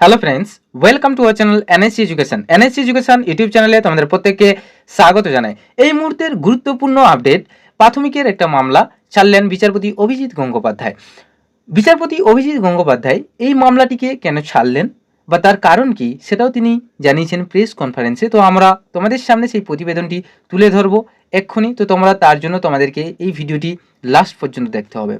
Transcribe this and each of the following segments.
Hello friends welcome to our channel NSC education NSC education YouTube চ্যানেলে তোমাদের প্রত্যেককে স্বাগত জানাই। এই মুহূর্তের গুরুত্বপূর্ণ আপডেট প্রাথমিকের একটা মামলা ছাড়লেন বিচারপতি অভিজিৎ গঙ্গোপাধ্যায়। বিচারপতি অভিজিৎ গঙ্গোপাধ্যায় এই মামলাটিকে কেন ছাড়লেন বা তার কারণ কি সেটাও তিনি জানিয়েছেন প্রেস কনফারেন্সে তো আমরা তোমাদের সামনে সেই প্রতিবেদনটি তুলে ধরবো এক্ষুনি। তো তোমরা তার জন্য তোমাদেরকে এই ভিডিওটি লাস্ট পর্যন্ত দেখতে হবে।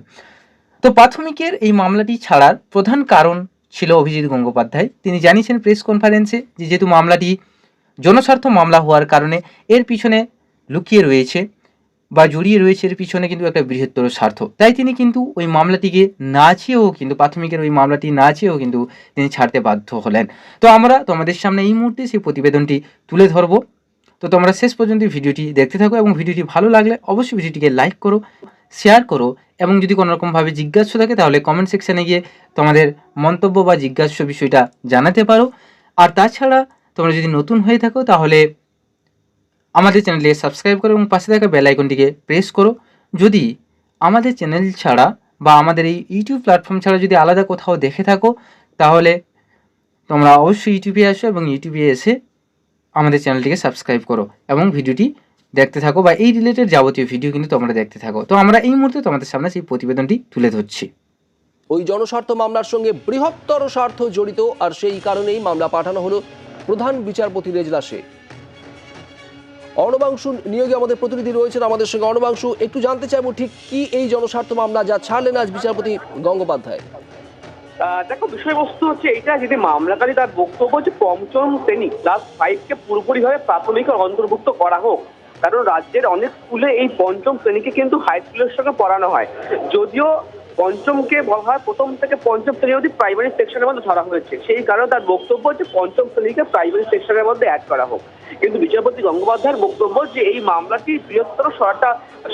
তো প্রাথমিকের এই মামলাটি ছাড়ার প্রধান কারণ ছিল অভিজিৎ গঙ্গোপাধ্যায়। তিনি জানিয়েছেন প্রেস কনফারেন্সে যে যেহেতু মামলাটি জনস্বার্থ মামলা হওয়ার কারণে এর পিছনে লুকিয়ে রয়েছে বা জড়িয়ে রয়েছে এর পিছনে কিন্তু একটা বৃহত্তর স্বার্থ। তাই তিনি কিন্তু ওই মামলাটিকে না চেয়েও কিন্তু প্রাথমিকের ওই মামলাটি না চেয়েও কিন্তু তিনি ছাড়তে বাধ্য হলেন। তো আমরা তোমাদের সামনে এই মুহূর্তে সেই প্রতিবেদনটি তুলে ধরবো। তো তোমরা শেষ পর্যন্ত ভিডিওটি দেখতে থাকো এবং ভিডিওটি ভালো লাগলে অবশ্যই ভিডিওটিকে লাইক করো। শেয়ার করো এবং যদি কোনো রকমভাবে জিজ্ঞাসা থাকে তাহলে কমেন্ট সেকশানে গিয়ে তোমাদের মন্তব্য বা জিজ্ঞাসা বিষয়টা জানাতে পারো। আর তাছাড়া তোমরা যদি নতুন হয়ে থাকো তাহলে আমাদের চ্যানেলটিকে সাবস্ক্রাইব করো এবং পাশে থাকা বেল আইকনটিকে প্রেস করো। যদি আমাদের চ্যানেল ছাড়া বা আমাদের এই ইউটিউব প্ল্যাটফর্ম ছাড়া যদি আলাদা কোথাও দেখে থাকো, তাহলে তোমরা অবশ্যই ইউটিউবে আসো এবং ইউটিউবে এসে আমাদের চ্যানেলটিকে সাবস্ক্রাইব করো এবং ভিডিওটি দেখতে থাকো বা এই রিলেটেড যাবতীয় ভিডিও কিন্তু তোমরা দেখতে থাকো। তো আমরা এই মুহূর্তে তোমাদের সামনে সেই প্রতিবেদনটি তুলে ধরছি। ওই জনস্বার্থ মামলার সঙ্গে বৃহত্তর স্বার্থ জড়িত আর সেই কারণেই মামলা পাঠানো হলো প্রধান বিচারপতির এজলাসে অর্ণবাংশু নিয়োগে আমাদের প্রতিনিধি রয়েছেন আমাদের সঙ্গে। অর্ণবাংশু একটু জানতে চাইব ঠিক কি এই জনস্বার্থ মামলা যা ছাড়লেন আজ বিচারপতি গঙ্গোপাধ্যায়? আহ, দেখো বিষয়বস্তু হচ্ছে এটা যদি মামলাকারী তার বক্তব্য যে পঞ্চম শ্রেণি ক্লাস ফাইভকে পুরোপুরিভাবে প্রাথমিক অন্তর্ভুক্ত করা হোক কারণ রাজ্যের অনেক স্কুলে এই পঞ্চম শ্রেণীকে কিন্তু হাই স্কুলের সঙ্গে পড়ানো হয়। যদিও পঞ্চমকে বলা হয়, প্রথম থেকে পঞ্চম শ্রেণি অবধি প্রাইমারি সেকশনের মধ্যে ধরা হয়েছে। সেই কারণে তার বক্তব্য হচ্ছে পঞ্চম শ্রেণীকে প্রাইমারি সেকশনের মধ্যে অ্যাড করা হোক। কিন্তু বিচারপতি গঙ্গোপাধ্যায়ের বক্তব্য যে এই মামলাটির বৃহত্তর স্বার্থ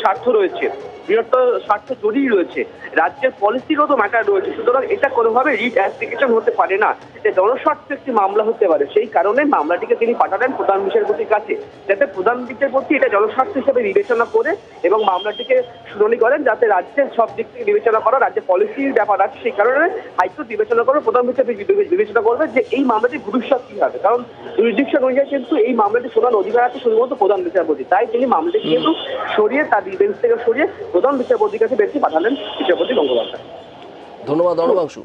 স্বার্থ রয়েছে। বৃহত্তর স্বার্থ জড়িয়ে রয়েছে। রাজ্যের পলিসিগত ম্যাটার রয়েছে। সুতরাং এটা কোনোভাবে রিট অ্যাপ্লিকেশন হতে পারে না। এটা জনস্বার্থ একটি মামলা হতে পারে। সেই কারণে মামলাটিকে তিনি পাঠালেন প্রধান বিচারপতির কাছে। যাতে প্রধান বিচারপতি এটা জনস্বার্থ হিসেবে বিবেচনা করে এবং মামলাটিকে শুনানি করেন, যাতে রাজ্যের সব দিক থেকে বিবেচনা করা রাজ্যের পলিসির ব্যাপার আছে সেই কারণে হাইকোর্ট বিবেচনা করবে প্রধান বিচারপতি বিবেচনা করবে যে এই মামলাটি ভবিষ্যৎ কি হবে। কারণ জুরিডিকশন অনুযায়ী কিন্তু এই মামলাটি শোনার অধিকার আছে শুধুমাত্র প্রধান বিচারপতি। তাই তিনি মামলাটি কিন্তু সরিয়ে তার বেঞ্চ থেকে সরিয়ে প্রধান বিচারপতির কাছে বেঞ্চে পাঠালেন বিচারপতি গঙ্গোপাধ্যায় ধন্যবাদ অর্ণবাংশু